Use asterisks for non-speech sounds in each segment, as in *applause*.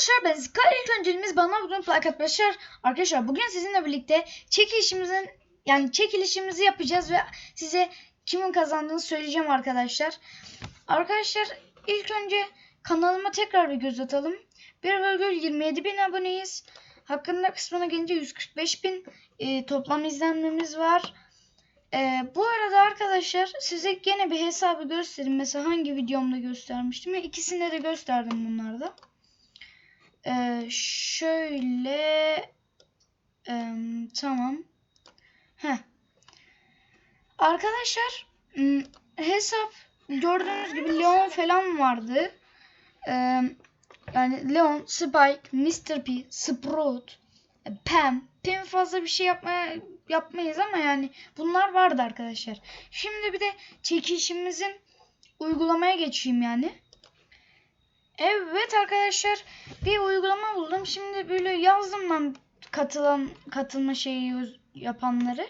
Arkadaşlar ben Sky ilk önceliğimiz bana bugün like atmışlar. Arkadaşlar bugün sizinle birlikte çekilişimizin yani çekilişimizi yapacağız ve size kimin kazandığını söyleyeceğim arkadaşlar. Arkadaşlar ilk önce kanalıma tekrar bir göz atalım. 1,27 bin aboneyiz. Hakkında kısmına gelince 145 bin e, toplam izlenmemiz var. E, bu arada arkadaşlar size gene bir hesabı göstereyim. Mesela hangi videomda göstermiştim. ya ikisinde de gösterdim bunlarda. Ee, şöyle em, tamam. Heh. Arkadaşlar hesap gördüğünüz gibi Leon falan vardı. Ee, yani Leon, Spike, Mr. P, Sprout, e, Pam. Pam fazla bir şey yapmaya yapmayız ama yani bunlar vardı arkadaşlar. Şimdi bir de çekişimizin uygulamaya geçeyim yani. Evet arkadaşlar bir uygulama buldum. Şimdi böyle yazdım ben katılan katılma şeyi yapanları.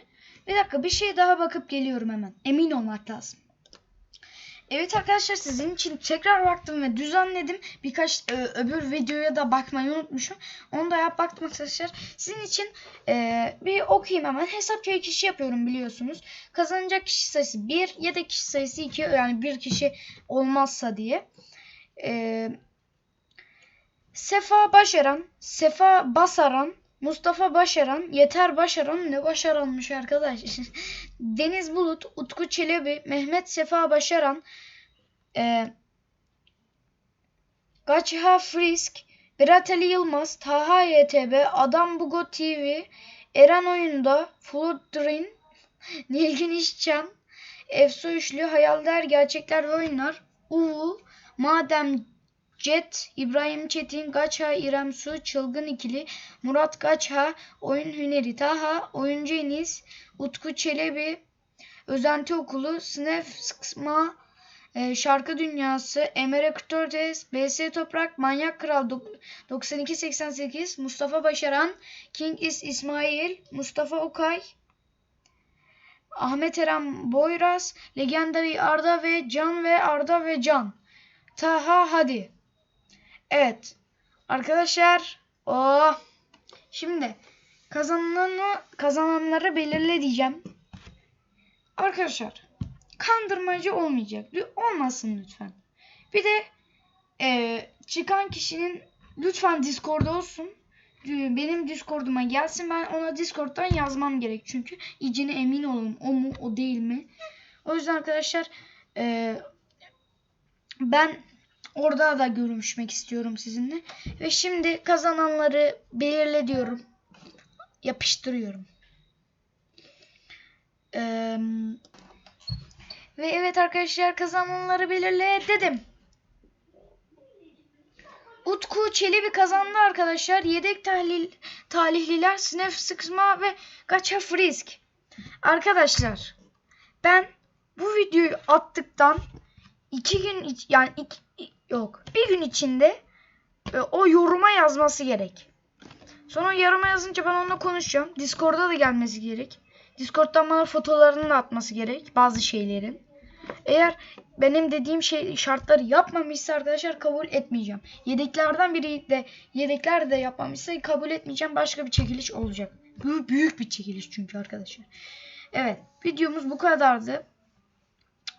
Bir dakika bir şey daha bakıp geliyorum hemen. Emin olmak lazım. Evet arkadaşlar sizin için tekrar baktım ve düzenledim. Birkaç e, öbür videoya da bakmayı unutmuşum. Onu da yap baktım arkadaşlar. Sizin için e, bir okuyayım hemen. Hesap kişi yapıyorum biliyorsunuz. Kazanacak kişi sayısı 1, yedek kişi sayısı 2. Yani bir kişi olmazsa diye. Ee, Sefa Başaran, Sefa Basaran, Mustafa Başaran, Yeter Başaran ne başaranmış arkadaş. *laughs* Deniz Bulut, Utku Çelebi, Mehmet Sefa Başaran, e, Gaçha Frisk, Berat Ali Yılmaz, Taha YTB, Adam Bugo TV, Eren Oyunda, Fludrin, *laughs* Nilgün İşcan, Efsu Üçlü, Hayaller, Gerçekler ve Oyunlar, Uvu, Madem Jet, İbrahim Çetin, Gaça, İrem Su, Çılgın İkili, Murat Gaça, Oyun Hüneri Taha, Oyuncu Enis, Utku Çelebi, Özenti Okulu, Snef Sıksma, e, Şarkı Dünyası, Emre Kırtortes, BS Toprak, Manyak Kral dok- 9288, Mustafa Başaran, King is İsmail, Mustafa Okay, Ahmet Eren Boyraz, Legendary Arda ve Can ve Arda ve Can. Taha hadi. Evet. Arkadaşlar. Oh. Şimdi kazananı kazananları belirle diyeceğim. Arkadaşlar kandırmacı olmayacak. Olmasın lütfen. Bir de eee, çıkan kişinin lütfen Discord'da olsun. Benim Discord'uma gelsin. Ben ona Discord'dan yazmam gerek. Çünkü iyicene emin olun. O mu o değil mi? O yüzden arkadaşlar eee, ben orada da görüşmek istiyorum sizinle. Ve şimdi kazananları belirle diyorum. Yapıştırıyorum. Eee, ve evet arkadaşlar kazananları belirle dedim. Utku Çelebi kazandı arkadaşlar. Yedek tahlil, talihliler Snef Sıkma ve Gacha Frisk. Arkadaşlar ben bu videoyu attıktan iki gün iç- yani iki, yok bir gün içinde e, o yoruma yazması gerek. Sonra yoruma yazınca ben onunla konuşacağım. Discord'a da gelmesi gerek. Discord'dan bana fotolarını da atması gerek bazı şeylerin. Eğer benim dediğim şey şartları yapmamışsa arkadaşlar kabul etmeyeceğim. Yedeklerden biri de yedekler de yapmamışsa kabul etmeyeceğim. Başka bir çekiliş olacak. Büyük, büyük bir çekiliş çünkü arkadaşlar. Evet videomuz bu kadardı.